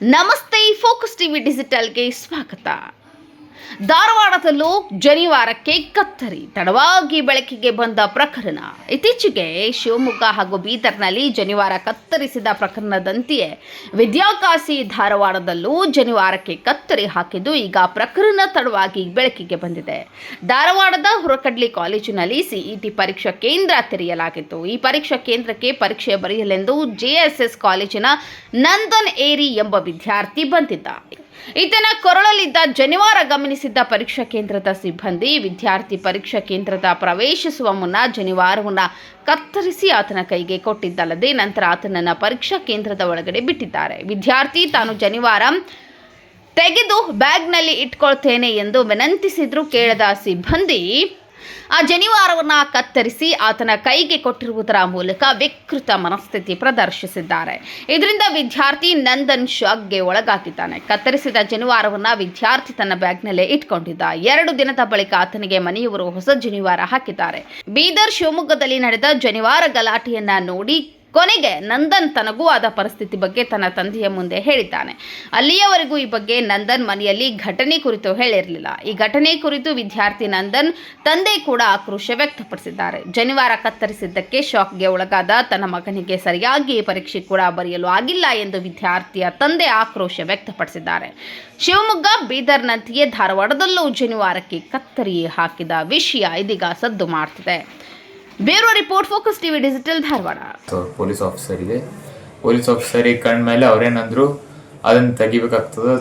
ನಮಸ್ತೆ focus TV ಡಿಜಿಟಲ್ಗೆ ಸ್ವಾಗತ ಧಾರವಾಡದಲ್ಲೂ ಜನಿವಾರಕ್ಕೆ ಕತ್ತರಿ, ತಡವಾಗಿ ಬೆಳಕಿಗೆ ಬಂದ ಪ್ರಕರಣ. ಇತ್ತೀಚೆಗೆ ಶಿವಮೊಗ್ಗ ಹಾಗೂ ಬೀದರ್ನಲ್ಲಿ ಜನಿವಾರ ಕತ್ತರಿಸಿದ ಪ್ರಕರಣದಂತೆಯೇ ವಿದ್ಯಾಕಾಶಿ ಧಾರವಾಡದಲ್ಲೂ ಜನಿವಾರಕ್ಕೆ ಕತ್ತರಿ ಹಾಕಿದ್ದು ಈಗ ಪ್ರಕರಣ ತಡವಾಗಿ ಬೆಳಕಿಗೆ ಬಂದಿದೆ. ಧಾರವಾಡದ ಹುರಕಡ್ಲಿ ಕಾಲೇಜಿನಲ್ಲಿ ಸಿಇಟಿ ಪರೀಕ್ಷಾ ಕೇಂದ್ರ ತೆರೆಯಲಾಗಿತ್ತು. ಈ ಪರೀಕ್ಷಾ ಕೇಂದ್ರಕ್ಕೆ ಪರೀಕ್ಷೆ ಬರೆಯಲೆಂದು ಜೆಎಸ್ಎಸ್ ಕಾಲೇಜಿನ ನಂದನ್ ಏರಿ ಎಂಬ ವಿದ್ಯಾರ್ಥಿ ಬಂದಿದ್ದ. ಈತನ ಕೊರಳಲ್ಲಿದ್ದ ಜನಿವಾರ ಗಮನಿಸಿದ್ದ ಪರೀಕ್ಷಾ ಕೇಂದ್ರದ ಸಿಬ್ಬಂದಿ ವಿದ್ಯಾರ್ಥಿ ಪರೀಕ್ಷಾ ಕೇಂದ್ರದ ಪ್ರವೇಶಿಸುವ ಮುನ್ನ ಜನಿವಾರವನ್ನು ಕತ್ತರಿಸಿ ಆತನ ಕೈಗೆ ಕೊಟ್ಟಿದ್ದಲ್ಲದೆ ನಂತರ ಆತನನ್ನು ಪರೀಕ್ಷಾ ಕೇಂದ್ರದ ಒಳಗಡೆ ಬಿಟ್ಟಿದ್ದಾರೆ. ವಿದ್ಯಾರ್ಥಿ, ತಾನು ಜನಿವಾರ ತೆಗೆದು ಬ್ಯಾಗ್ನಲ್ಲಿ ಇಟ್ಕೊಳ್ತೇನೆ ಎಂದು ವಿನಂತಿಸಿದ್ರು ಕೇಳದ ಸಿಬ್ಬಂದಿ ಆ ಜನಿವಾರವನ್ನು ಕತ್ತರಿಸಿ ಆತನ ಕೈಗೆ ಕೊಟ್ಟಿರುವುದರ ಮೂಲಕ ವಿಕೃತ ಮನಸ್ಥಿತಿ ಪ್ರದರ್ಶಿಸಿದ್ದಾರೆ. ಇದರಿಂದ ವಿದ್ಯಾರ್ಥಿ ನಂದನ್ ಶಾಕ್ಗೆ ಒಳಗಾಗಿದ್ದಾನೆ. ಕತ್ತರಿಸಿದ ಜನಿವಾರವನ್ನು ವಿದ್ಯಾರ್ಥಿ ತನ್ನ ಬ್ಯಾಗ್ನಲ್ಲೇ ಇಟ್ಕೊಂಡಿದ್ದ. ಎರಡು ದಿನದ ಬಳಿಕ ಆತನಿಗೆ ಮನೆಯವರು ಹೊಸ ಜನಿವಾರ ಹಾಕಿದ್ದಾರೆ. ಬೀದರ್ ಶಿವಮೊಗ್ಗದಲ್ಲಿ ನಡೆದ ಜನಿವಾರ ಗಲಾಟೆಯನ್ನ ನೋಡಿ ಕೊನೆಗೆ ನಂದನ್ ತನಗೂ ಆದ ಪರಿಸ್ಥಿತಿ ಬಗ್ಗೆ ತನ್ನ ತಂದೆಯ ಮುಂದೆ ಹೇಳಿದ್ದಾನೆ. ಅಲ್ಲಿಯವರೆಗೂ ಈ ಬಗ್ಗೆ ನಂದನ್ ಮನೆಯಲ್ಲಿ ಘಟನೆ ಕುರಿತು ಹೇಳಿರಲಿಲ್ಲ. ಈ ಘಟನೆ ಕುರಿತು ವಿದ್ಯಾರ್ಥಿ ನಂದನ್ ತಂದೆ ಕೂಡ ಆಕ್ರೋಶ ವ್ಯಕ್ತಪಡಿಸಿದ್ದಾರೆ. ಜನಿವಾರ ಕತ್ತರಿಸಿದ್ದಕ್ಕೆ ಶಾಕ್ಗೆ ಒಳಗಾದ ತನ್ನ ಮಗನಿಗೆ ಸರಿಯಾಗಿ ಪರೀಕ್ಷೆ ಕೂಡ ಬರೆಯಲು ಆಗಿಲ್ಲ ಎಂದು ವಿದ್ಯಾರ್ಥಿಯ ತಂದೆ ಆಕ್ರೋಶ ವ್ಯಕ್ತಪಡಿಸಿದ್ದಾರೆ. ಶಿವಮೊಗ್ಗ ಬೀದರ್ನಂತೆಯೇ ಧಾರವಾಡದಲ್ಲೂ ಜನಿವಾರಕ್ಕೆ ಕತ್ತರಿ ಹಾಕಿದ ವಿಷಯ ಇದೀಗ ಸದ್ದು ಮಾಡ್ತಿದೆ. Bureau report, focus TV digital Dharwad. Police ಆಫೀಸರಿಗೆ police ಆಫೀಸರಿಗೆ ಕಂಡ್ಮೇಲೆ ಅವ್ರೇನಂದ್ರು, ಅದನ್ನು ತೆಗಿಬೇಕಾಗ್ತದೆ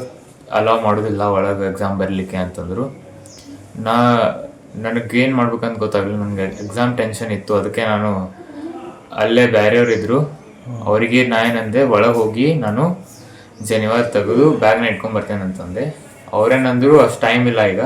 ಅಲಾವ್ ಮಾಡೋದಿಲ್ಲ, ಒಳಗೆ ಎಕ್ಸಾಮ್ ಬರಲಿಕ್ಕೆ ಅಂತಂದರು. ನಾ, ನನಗೇನು ಮಾಡ್ಬೇಕಂತ ಗೊತ್ತಾಗಲಿಲ್ಲ, ನನಗೆ ಎಕ್ಸಾಮ್ ಟೆನ್ಷನ್ ಇತ್ತು, ಅದಕ್ಕೆ ನಾನು ಅಲ್ಲೇ ಬೇರೆಯವ್ರು ಇದ್ದರು ಅವರಿಗೆ ನಾ ಏನಂದೆ, ಒಳಗೆ ಹೋಗಿ ನಾನು ಜನಿವಾರ ತೆಗೆದು ಬ್ಯಾಗ್ನ ಇಟ್ಕೊಂಡ್ ಬರ್ತೇನೆ ಅಂತಂದೆ ಅವ್ರೇನಂದ್ರು, ಅಷ್ಟು ಟೈಮ್ ಇಲ್ಲ ಈಗ.